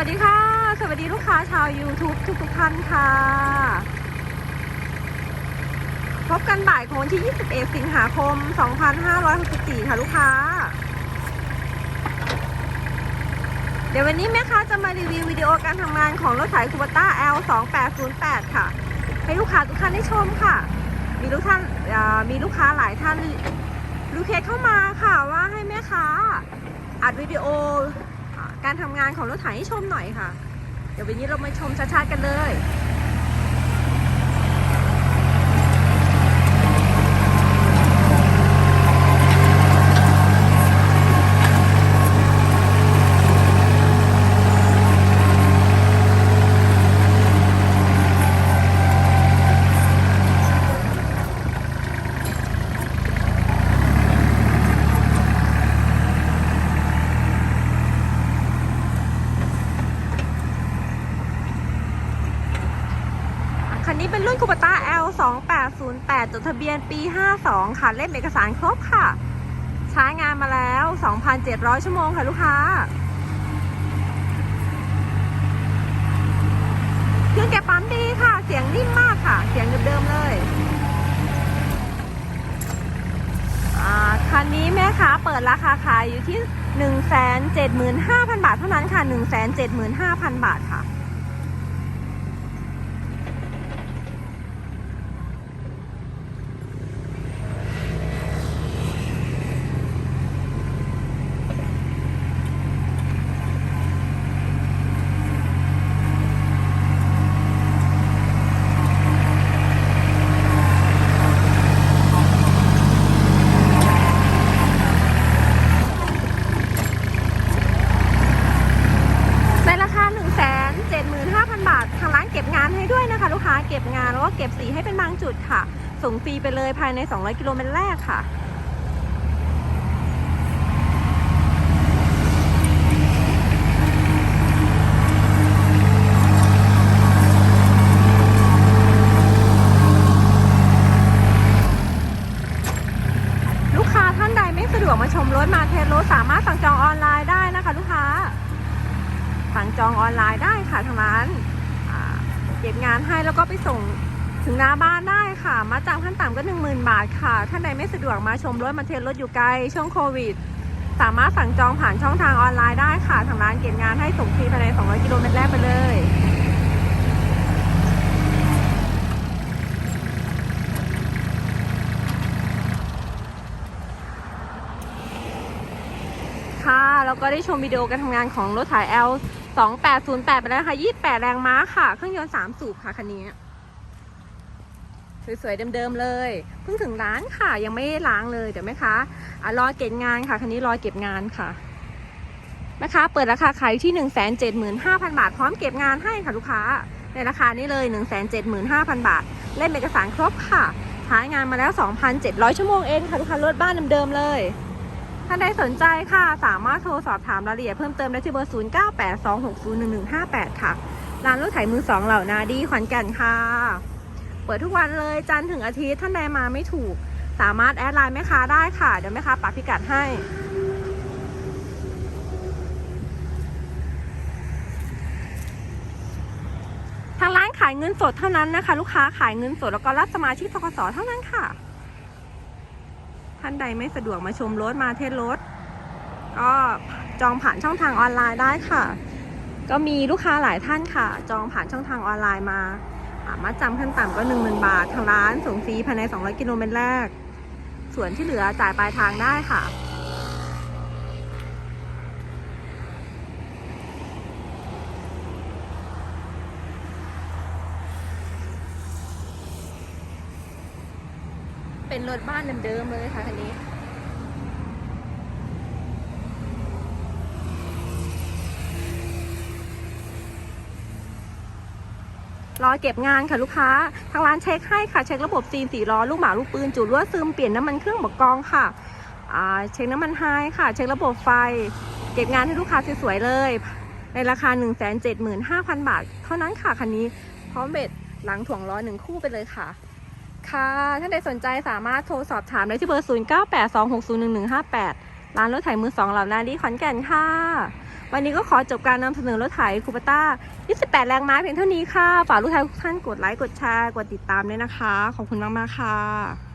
วัสดีค่ะ สวัสดีลูกค้าชาว YouTube ทุกทุกท่านค่ะ พบกันบ่ายของวันที่ 21 สิงหาคม 2564 ค่ะลูกค้า เดี๋ยววันนี้แม่ค้าจะมารีวิววิดีโอการทำงานของรถไถคูบต้า L 2 8 0 8ค่ะ ให้ลูกค้าทุกท่านได้ชมค่ะ มีลูกท่านมีลูกค้าหลายท่านรีเควสเข้ามาค่ะว่าให้แม่ค้าอัดวิดีโอ การทำงานของรถไถให้ชมหน่อยค่ะ เดี๋ยววันนี้เรามาชมชัดๆกันเลย คันนี้เป็นรุ่นคูปต้า L 2 8 0 8จดทะเบียนปี 52 ค่ะเล่มเอกสารครบค่ะ ใช้งานมาแล้ว 2,700 ชั่วโมงค่ะลูกค้า เครื่องแกะปั๊มดีค่ะ เสียงนิ่มมากค่ะ เสียงเดิมๆเลยคันนี้แม่ค้าเปิดราคาขายอยู่ที่ 175,000 บาทเท่านั้นค่ะ 175,000 บาทค่ะ ในราคา 1 7 5 0 0 0 บาท ทางร้านให้ด้วยนะคะ ลูกค้าเก็บงานแล้วก็เก็บสีให้เป็นบางจุดค่ะ ส่งฟรีไปเลยภายใน 200 กิโลเมตรแรกค่ะลูกค้าท่านใดไม่สะดวกมาชมรถมาเทสรถสามารถสั่งจองออนไลน์ได้นะคะ ลูกค้า สั่งจองออนไลน์ได้ค่ะทางร้าน เก็บงานให้แล้วก็ไปส่งถึงหน้าบ้านได้ค่ะ มาจำขั้นต่ำก็ 10,000 บาทค่ะ ท่านใดไม่สะดวกมาชมรถมาเทสรถอยู่ไกลช่วงโควิด สามารถสั่งจองผ่านช่องทางออนไลน์ได้ค่ะ ทางร้านเก็บงานให้ส่งฟรีภายใน 200 กิโลเมตรแรกไปเลย ค่ะ แล้วก็ได้ชมวิดีโอการทำงานของรถถ่าย L 2808ไปแล้วค่ะ28 แรงม้าค่ะ เครื่องยนต์ 3 สูบค่ะคันนี้ สวยๆเดิมๆเลย เพิ่งถึงร้านค่ะยังไม่ได้ล้างเลยเดี๋ยวแม่ค้าอะรอเก็บงานค่ะคันนี้รอเก็บงานค่ะแม่ค้าเปิดราคาขายที่ 175,000 บาท พร้อมเก็บงานให้ค่ะลูกค้า ในราคานี้เลย 175,000 บาท เล่มเอกสารครบค่ะใช้งานมาแล้ว 2,700 ชั่วโมงเองค่ะลูกค้ารถบ้านเดิมๆเลย ท่านใดสนใจค่ะ สามารถโทรสอบถามรายละเอียดเพิ่มเติมได้ที่เบอร์ 0982601158 ค่ะ ร้านรถไถมือสองเหล่านาดีขอนแก่นค่ะ เปิดทุกวันเลยจันทร์ถึงอาทิตย์ท่านใดมาไม่ถูก สามารถแอดไลน์แม่ค้าได้ค่ะ เดี๋ยวแม่ค้าปักพิกัดให้ทางร้านขายเงินสดเท่านั้นนะคะ ลูกค้าขายเงินสดแล้วก็รับสมาชิกทกสเท่านั้นค่ะ ท่านใดไม่สะดวกมาชมรถมาเทสรถ ก็จองผ่านช่องทางออนไลน์ได้ค่ะ ก็มีลูกค้าหลายท่านค่ะ จองผ่านช่องทางออนไลน์มาอ่ามาจำขั้นต่ำก็ 1 0,000 บาท ทางร้านส่งฟรีภายใน 200 กิโลเมตรแรก ส่วนที่เหลือจ่ายปลายทางได้ค่ะ เป็นรถบ้านเดิมๆเลยค่ะคันนี้ รอเก็บงานค่ะลูกค้า ทางร้านเช็คให้ค่ะ เช็คระบบซีนสีล้อลูกหมาลูกปืนจุดรั่วซึมเปลี่ยนน้ำมันเครื่องบอกกองค่ะเช็คน้ำมันไฮค่ะ เช็คระบบไฟ เก็บงานให้ลูกค้าสวยๆเลย ในราคา 175,000 บาท เท่านั้นค่ะคันนี้พร้อมเบ็ดหลังถ่วงล้อหนึ่งคู่ไปเลยค่ะ ค่ะท่าใดสนใจสามารถโทรสอบถามได้ที่เบอร์ 0982601158 ร้านรถไถมือสองเหล่านาดีขอนแก่นค่ะ วันนี้ก็ขอจบการนำเสนอรถไถคูปต้า 28 แรงม้าเพียงเท่านี้ค่ะ ฝากลูกค้าทุกท่านกดไลค์ กดแชร์ กดติดตามด้วยนะคะ ขอบคุณมาก ๆ ค่ะ